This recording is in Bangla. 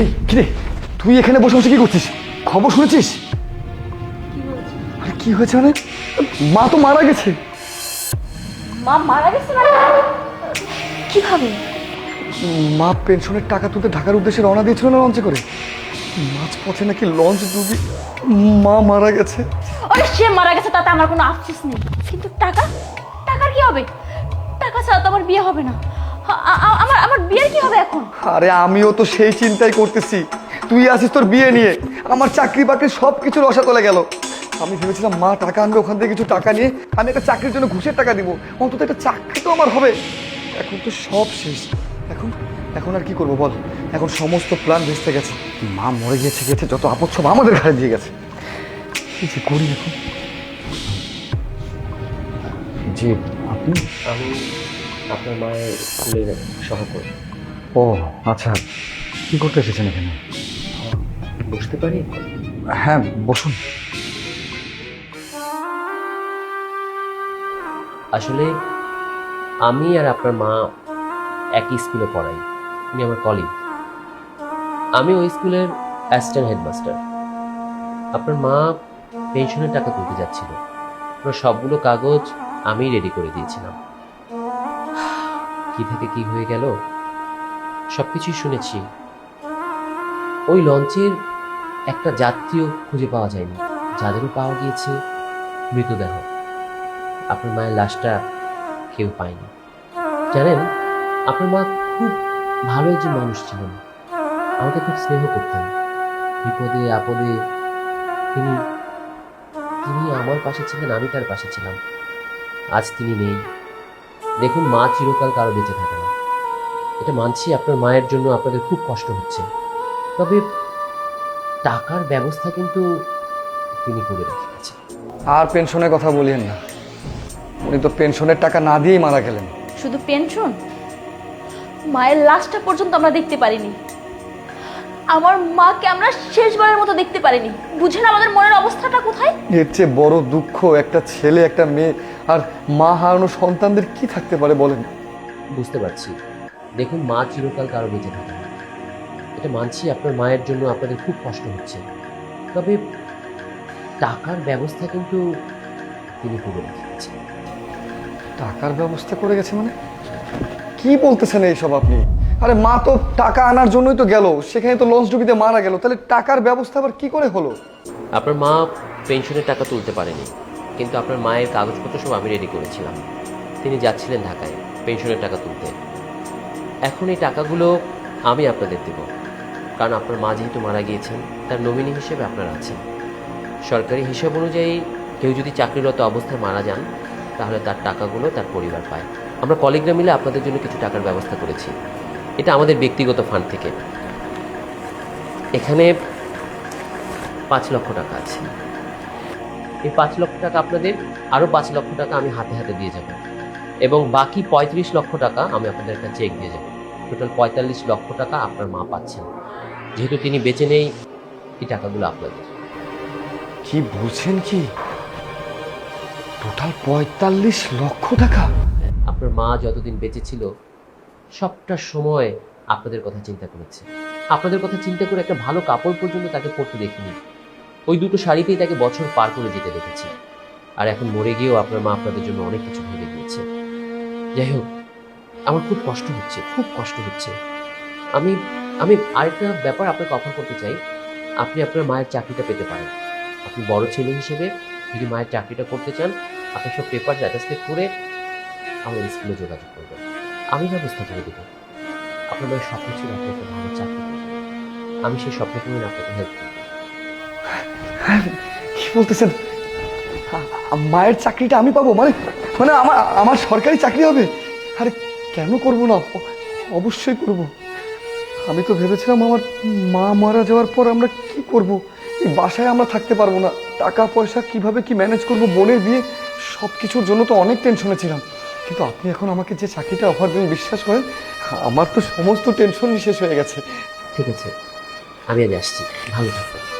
এই কিরে তুই এখানে বসে বসে কি করছিস? খবর শুনেছিস? কি হয়েছে? আরে কি হয়েছে মানে? মা তো মারা গেছে। মা মারা গেছে না কীভাবে মা পেনশনের টাকা তুলতে ঢাকার উদ্দেশ্যে রওনা দিয়েছিল না লঞ্চে করে? মাছ পথে নাকি লঞ্চ ডুবি মা মারা গেছে। আরে সে মারা গেছে তাতে আমার কোনো আফসোস নেই। কিন্তু টাকা? টাকার কি হবে? টাকা ছাড়া তো আমার বিয়ে হবে না। হবে এখন? আরে আমিও তো সেই চিন্তাই করতেছি। তুই আসিস তোর বিয়ে নিয়ে। আমার চাকরি বাকরি সব কিছু রসা তলে গেল। আমি ভেবেছিলাম মা টাকা আনবে ওখান থেকে কিছু টাকা নিয়ে। আমি একটা চাকরির জন্য ঘুষের টাকা দিব। অন্তত একটা চাকরি তো আমার হবে। এখন তো সব শেষ। এখন এখন আর কি করব বল? এখন সমস্ত প্ল্যান ভেস্তে গেছে। মা মরে গিয়েছে গেছে যত আপদ সব আমাদের ঘাড়ে দিয়ে গেছে। কি যে করি এখন। জি আপনি? আমি আপনার মায়ের স্কুলের সহকর্মী ও আচ্ছা কি করতে এসেছেন এখানে? বুঝতে পারি? হ্যাঁ বসুন। আসলে আমি আর আপনার মা একই স্কুলে পড়াই উনি আমার কলিগ আমি ওই স্কুলের অ্যাসিস্ট্যান্ট হেডমাস্টার আপনার মা পেনশনের টাকা তুলতে যাচ্ছিল। ওনার সবগুলো কাগজ আমি রেডি করে দিয়েছিলাম। কি থেকে কি হয়ে গেল? সব কিছুই শুনেছি। ওই লঞ্চের একটা যাত্রীও খুঁজে পাওয়া যায়নি। যাদেরও পাওয়া গিয়েছে মৃতদেহ। আপনার মায়ের লাশটা কেউ পায়নি। জানেন, আপনার মা খুব ভালো একজন মানুষ ছিলেন। আমাকে খুব স্নেহ করতেন। বিপদে, আপদে তিনি তিনি আমার পাশে ছিলেন, আমি তার পাশে ছিলাম। আজ তিনি নেই। দেখুন মা চিরকাল কারও বেঁচে থাকে না। এটা মানছি আপনার মায়ের জন্য আপনাদের খুব কষ্ট হচ্ছে। তবে টাকার ব্যবস্থা কিন্তু তিনি করে রেখে গেছেন আর পেনশনের কথা বলিয়েন না। উনি তো পেনশনের টাকা না দিয়েই মারা গেলেন। শুধু পেনশন? মায়ের লাশটা পর্যন্ত আমরা দেখতে পারিনি। আমার মাকে আমরা শেষবারের মতো দেখতে পারিনি। বুঝেন আমাদের মনের অবস্থাটা কোথায়? এর চেয়ে বড় দুঃখ একটা ছেলে একটা মেয়ে আর মা হারানো সন্তানদের কি থাকতে পারে বলেন? বুঝতে পারছি। দেখুন মা চিরকাল কারও বেঁচে থাকে না। এটা মানছি আপনার মায়ের জন্য আপনাদের খুব কষ্ট হচ্ছে। তবে টাকার ব্যবস্থা কিন্তু তিনি করে রেখেছেন। টাকার ব্যবস্থা করে গেছে মানে? কি বলতেছেন এইসব আপনি? আরে মা তো টাকা আনার জন্যই তো গেল সেখানে তো লঞ্চ ডুবিতে মারা গেল তাহলে টাকার ব্যবস্থা আবার কি করে হলো? আপনার মা পেনশনের টাকা তুলতে পারেনি কিন্তু আপনার মায়ের কাগজপত্র সব আমি রেডি করেছিলাম। তিনি যাচ্ছিলেন ঢাকায় পেনশনের টাকা তুলতে। এখন এই টাকাগুলো আমি আপনাদের দেব। কারণ আপনার মা যেহেতু মারা গিয়েছেন, তার নমিনি হিসেবে আপনার আছেন। সরকারি হিসাব অনুযায়ী কেউ যদি চাকরিরত অবস্থায় মারা যান, তাহলে তার টাকাগুলো তার পরিবার পায়। আমরা কলিগরা মিলে আপনাদের জন্য কিছু টাকার ব্যবস্থা করেছি। এটা আমাদের ব্যক্তিগত ফান্ড থেকে। এখানে পাঁচ লক্ষ টাকা আছে। এই পাঁচ লক্ষ টাকা আপনাদের, আরও পাঁচ লক্ষ টাকা আমি হাতে হাতে দিয়ে যাব। এবং বাকি পঁয়ত্রিশ লক্ষ টাকা আমি আপনাদের চেক দিয়ে যাব। টোটাল পঁয়তাল্লিশ লক্ষ টাকা আপনার মা পাচ্ছেন। যেহেতু তিনি বেঁচে নেই এই টাকাগুলো আপনাদের। কি বলছেন কি? টোটাল পঁয়তাল্লিশ লক্ষ টাকা? আপনার মা যতদিন বেঁচে ছিল সবটা সময় আপনাদের কথা চিন্তা করেছে। আপনাদের কথা চিন্তা করে একটা ভালো কাপড় পর্যন্ত তাকে পরতে দেখিনি। ওই দুটো শাড়িতেই তাকে বছর পার করে যেতে দেখেছি। আর এখন মরে গিয়েও আপনার মা আপনাদের জন্য অনেক কিছু ভেবে দিয়েছে। যাই হোক আমার খুব কষ্ট হচ্ছে, খুব কষ্ট হচ্ছে। আমি আমি আরেকটা ব্যাপার আপনাকে অফার করতে চাই। আপনি আপনার মায়ের চাকরিটা পেতে পারেন। আপনি বড় ছেলে হিসেবে যদি মায়ের চাকরিটা করতে চান, আপনার সব পেপার অ্যাটাস্টেড করে আমাদের স্কুলে যোগাযোগ করবেন। আমি ব্যবস্থা করে দেবো। আপনার মায়ের স্বপ্ন ছিল আপনি একটা ভালো চাকরি আমি সেই স্বপ্নকে নিয়ে আপনাকে হেল্প করব। বলতেছেন? মায়ের চাকরিটা আমি পাবো? মানে মানে আমার আমার সরকারি চাকরি হবে? আরে, কেন করব না? অবশ্যই করব। আমি তো ভেবেছিলাম আমার মা মারা যাওয়ার পর আমরা কি করব? এই বাসায় আমরা থাকতে পারব না। টাকা, পয়সা কীভাবে কি ম্যানেজ করব? বোনের বিয়ে সব কিছুর জন্য তো অনেক টেনশনে ছিলাম। কিন্তু আপনি এখন আমাকে যে চাকরিটা অফার দেবেন, বিশ্বাস করেন, আমার তো সমস্ত টেনশনই শেষ হয়ে গেছে। ঠিক আছে। আমি আজ আসছি। ভালো থাকবেন।